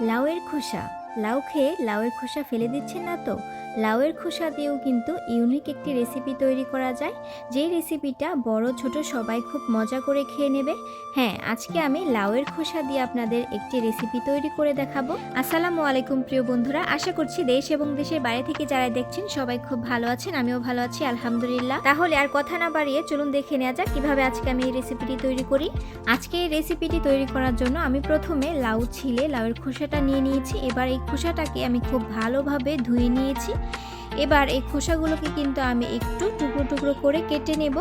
লাউয়ের খোসা। লাউ খেয়ে লাউয়ের খোসা ফেলে দিচ্ছেন না তো? লাউয়ের খোসা দিয়েও কিন্তু ইউনিক একটি রেসিপি তৈরি করা যায়। যেই রেসিপিটা বড়, ছোট, সবাই খুব মজা করে খেয়ে নেবে। হ্যাঁ আজকে আমি লাউয়ের খোসা দিয়ে আপনাদের একটি রেসিপি তৈরি করে দেখাবো। আসসালামু আলাইকুম প্রিয় বন্ধুরা, আশা করছি দেশ এবং দেশের বাইরে থেকে যারা দেখছেন সবাই খুব ভালো আছেন, আমিও ভালো আছি, আলহামদুলিল্লাহ। তাহলে আর কথা না বাড়িয়ে চলুন দেখে নেওয়া যাক কীভাবে আজকে আমি এই রেসিপিটি তৈরি করি। আজকে এই রেসিপিটি তৈরি করার জন্য আমি প্রথমে লাউ ছিলে, লাউয়ের খোসাটা নিয়ে নিয়েছি। এবার এই খোসাটাকে আমি খুব ভালোভাবে ধুয়ে নিয়েছি। এবার এই খোসাগুলোকে কিন্তু আমি একটু টুকরো টুকরো করে কেটে নেব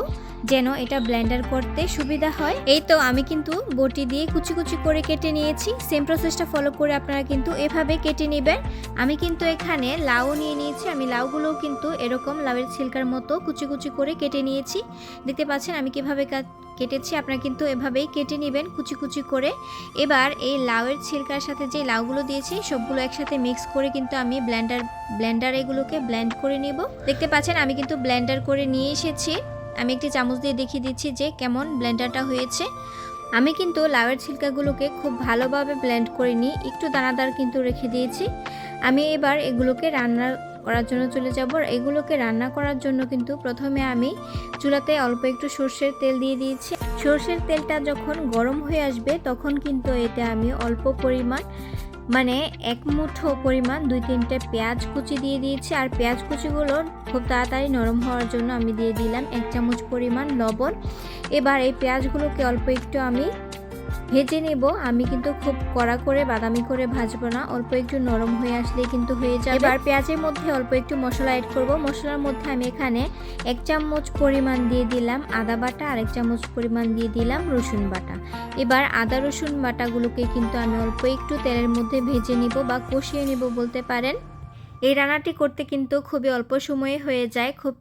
যেন এটা ব্লেন্ডার করতে সুবিধা হয়। এই তো আমি কিন্তু বটি দিয়ে কুচি কুচি করে কেটে নিয়েছি। সেম প্রসেসটা ফলো করে আপনারা কিন্তু এভাবে কেটে নেবেন। আমি কিন্তু এখানে লাউ নিয়ে নিয়েছি। আমি লাউগুলোও কিন্তু এরকম লাউয়ের ছিলকার মতো কুচি কুচি করে কেটে নিয়েছি। দেখতে পাচ্ছেন আমি কীভাবে কেটেছি, আপনারা কিন্তু এভাবেই কেটে নেবেন কুচি কুচি করে। এবার এই লাউয়ের ছিলকার সাথে যে লাউগুলো দিয়েছি, সবগুলো একসাথে মিক্স করে কিন্তু আমি ব্লেন্ডার ব্লেন্ডার এগুলোকে ব্লেন্ড করে নেব। দেখতে পাচ্ছেন, আমি কিন্তু ব্লেন্ডার করে নিয়ে এসেছি। আমি একটি চামচ দিয়ে দেখিয়ে দিচ্ছি যে কেমন ব্লেন্ডারটা হয়েছে। আমি কিন্তু লাউয়ের ছিলকাগুলোকে খুব ভালোভাবে ব্লেন্ড করে নিই। একটু দানাদার কিন্তু রেখে দিয়েছি। আমি এবার এগুলোকে রান্না করার জন্য চলে যাব। আর এগুলোকে রান্না করার জন্য কিন্তু প্রথমে আমি চুলাতে অল্প একটু সর্ষের তেল দিয়ে দিয়েছি। সর্ষের তেলটা যখন গরম হয়ে আসবে, তখন কিন্তু এতে আমি অল্প পরিমাণ মানে এক মুঠো পরিমাণ দুই তিনটে পেঁয়াজ কুচি দিয়ে দিয়েছি। আর পেঁয়াজ কুচিগুলো খুব তাড়াতাড়ি নরম হওয়ার জন্য আমি দিয়ে দিলাম এক চামচ পরিমাণ লবণ। এবার এই পেঁয়াজগুলোকে অল্প একটু আমি ভেজে নেব, আমি কিন্তু খুব কড়া করে বাদামি করে ভাজবো না, অল্প একটু নরম হয়ে আসলেই কিন্তু হয়ে যাবে। এবার পেঁয়াজের মধ্যে অল্প একটু মশলা অ্যাড করব, মশলার মধ্যে আমি এখানে এক চামচ পরিমাণ দিয়ে দিলাম আদা বাটা আর এক চামচ পরিমাণ দিয়ে দিলাম রসুন বাটা। এবার আদা রসুন বাটাগুলোকে কিন্তু আমি অল্প একটু তেলের মধ্যে ভেজে নিব বা কষিয়ে নিব বলতে পারেন। এই রান্নাটি করতে কিন্তু খুবই অল্প সময়ে হয়ে যায়, খুব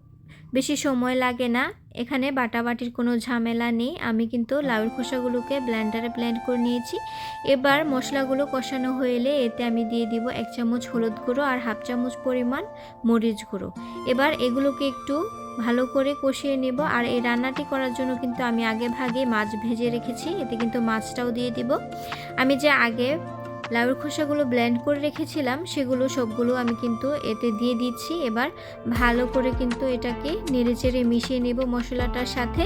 বেশি সময় লাগে না। এখানে বাটাবাটির কোনো ঝামেলা নেই। আমি কিন্তু লাউয়ের খোসাগুলোকে ব্লেন্ডারে ব্লেন্ড করে নিয়েছি। এবার মশলাগুলো কষানো হয়ে এতে আমি দিয়ে দিব এক চামচ হলুদ গুঁড়ো আর হাফ চামচ পরিমাণ মরিচ গুঁড়ো। এবার এগুলোকে একটু ভালো করে কষিয়ে নেব। আর এই রান্নাটি করার জন্য কিন্তু আমি আগে ভাগে মাছ ভেজে রেখেছি। এতে কিন্তু মাছটাও দিয়ে দিব। আমি যে আগে লাউয়ের খোসাগুলো ব্লেন্ড করে রেখেছিলাম, সেগুলো সবগুলো আমি কিন্তু এতে দিয়ে দিচ্ছি। এবার ভালো করে কিন্তু এটাকে নেড়েচেড়ে মিশিয়ে নেব মশলাটার সাথে।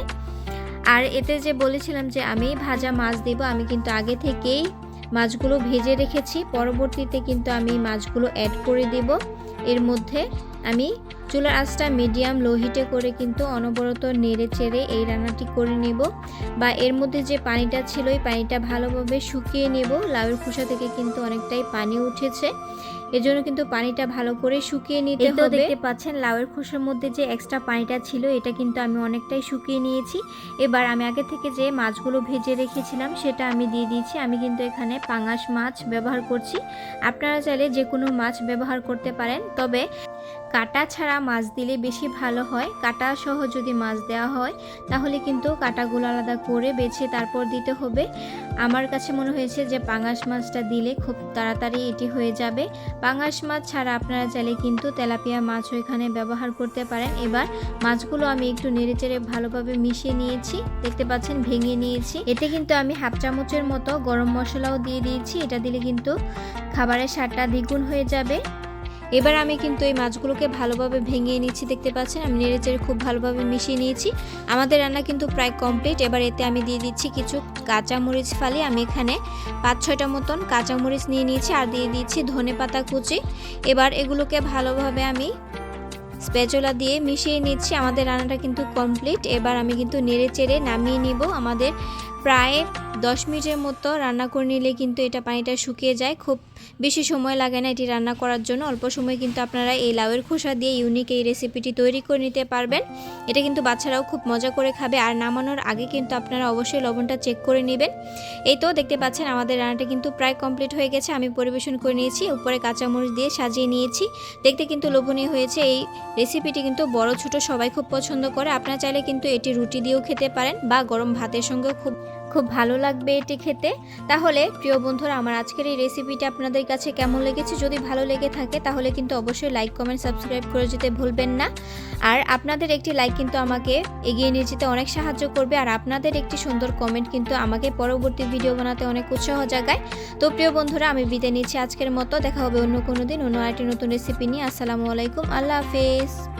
আর এতে যে বলেছিলাম যে আমি ভাজা মাছ দেব, আমি কিন্তু আগে থেকেই মাছগুলো ভেজে রেখেছি। পরবর্তীতে কিন্তু আমি মাছগুলো অ্যাড করে দেব। এর মধ্যে আমি চুলার আঁচটা মিডিয়াম লো হিটে করে কিন্তু অনবরত নেড়ে চেড়ে এই রান্নাটি করে নেব বা এর মধ্যে যে পানিটা ছিল এই পানিটা ভালোভাবে শুকিয়ে নেব। লাউয়ের খোসা থেকে কিন্তু অনেকটাই পানি উঠেছে। এজন্য কিন্তু পানিটা ভালো করে শুকিয়ে নিতে হবে। দেখতে পাচ্ছেন লাউয়ের খোসার মধ্যে যে এক্সট্রা পানিটা ছিল এটা কিন্তু আমি অনেকটাই শুকিয়ে নিয়েছি। এবার আমি আগে থেকে যে মাছগুলো ভেজে রেখেছিলাম সেটা আমি দিয়ে দিয়েছি। আমি কিন্তু এখানে পাঙাশ মাছ ব্যবহার করছি। আপনারা চাইলে যে কোনো মাছ ব্যবহার করতে পারেন। তবে কাটা ছাড়া মাছ দিলে বেশি ভালো হয়। কাটা সহ যদি মাছ দেওয়া হয়, তাহলে কিন্তু কাটাগুলো আলাদা করে বেছে তারপর দিতে হবে। আমার কাছে মনে হয়েছে যে পাঙাশ মাছটা দিলে খুব তাড়াতাড়ি এটি হয়ে যাবে। পাঙাশ মাছ ছাড়া আপনারা চাইলে কিন্তু তেলাপিয়া মাছও এখানে ব্যবহার করতে পারেন। এবার মাছগুলো আমি একটু নেড়েচেড়ে ভালোভাবে মিশিয়ে নিয়েছি। দেখতে পাচ্ছেন ভেঙে নিয়েছি। এতে কিন্তু আমি হাফ চামচের মতো গরম মশলাও দিয়ে দিয়েছি। এটা দিলে কিন্তু খাবারের স্বাদটা দ্বিগুণ হয়ে যাবে। এবার আমি কিন্তু এই মাছগুলোকে ভালোভাবে ভেঙে নিচ্ছি, দেখতে পাচ্ছেন? আমি নেড়েচেড়ে খুব ভালোভাবে মিশিয়ে নিয়েছি। আমাদের রান্না কিন্তু প্রায় কমপ্লিট। এবার এতে আমি দিয়ে দিচ্ছি কিছু কাঁচামরিচ ফালি। আমি এখানে পাঁচ ছয়টা মতন কাঁচামরিচ নিয়ে নিয়েছি আর দিয়ে দিচ্ছি ধনে পাতা কুচি। এবার এগুলোকে ভালোভাবে আমি স্প্যাচুলা দিয়ে মিশিয়ে নিচ্ছি। আমাদের রান্নাটা কিন্তু কমপ্লিট। এবার আমি কিন্তু নেড়ে চেড়ে নামিয়ে নিব। আমাদের প্রায় দশ মিনিটের মতো রান্না করে নিলে কিন্তু এটা পানিটা শুকিয়ে যায়। খুব বেশি সময় লাগে না এটি রান্না করার জন্য। অল্প সময় কিন্তু আপনারা এই লাউয়ের খোসা দিয়ে ইউনিক এই রেসিপিটি তৈরি করে নিতে পারবেন। এটা কিন্তু বাচ্চারাও খুব মজা করে খাবে। আর নামানোর আগে কিন্তু আপনারা অবশ্যই লবণটা চেক করে নেবেন। এই তো দেখতে পাচ্ছেন আমাদের রান্নাটা কিন্তু প্রায় কমপ্লিট হয়ে গেছে। আমি পরিবেশন করে নিয়েছি, উপরে কাঁচামরিচ দিয়ে সাজিয়ে নিয়েছি। দেখতে কিন্তু লোভনীয় হয়েছে। এই রেসিপিটি কিন্তু বড়, ছোট সবাই খুব পছন্দ করে। আপনারা চাইলে কিন্তু এটি রুটি দিয়েও খেতে পারেন বা গরম ভাতের সঙ্গেও খুব খুব ভালো লাগবে এটি খেতে। তাহলে, প্রিয় বন্ধুরা, আমার আজকের এই রেসিপিটা আপনাদের কাছে কেমন লেগেছে যদি ভালো লেগে থাকে, তাহলে কিন্তু অবশ্যই লাইক কমেন্ট সাবস্ক্রাইব করে যেতে ভুলবেন না। আর আপনাদের একটি লাইক কিন্তু আমাকে এগিয়ে নিয়ে যেতে অনেক সাহায্য করবে। আর আপনাদের একটি সুন্দর কমেন্ট কিন্তু আমাকে পরবর্তী ভিডিও বানাতে অনেক উৎসাহ জাগায়। তো, প্রিয় বন্ধুরা, আমি বিদায় নিচ্ছি আজকের মতো। দেখা হবে অন্য কোনো দিন অন্য আরেকটি নতুন রেসিপি নিয়ে। আসসালামু আলাইকুম। আল্লাহ হাফেজ।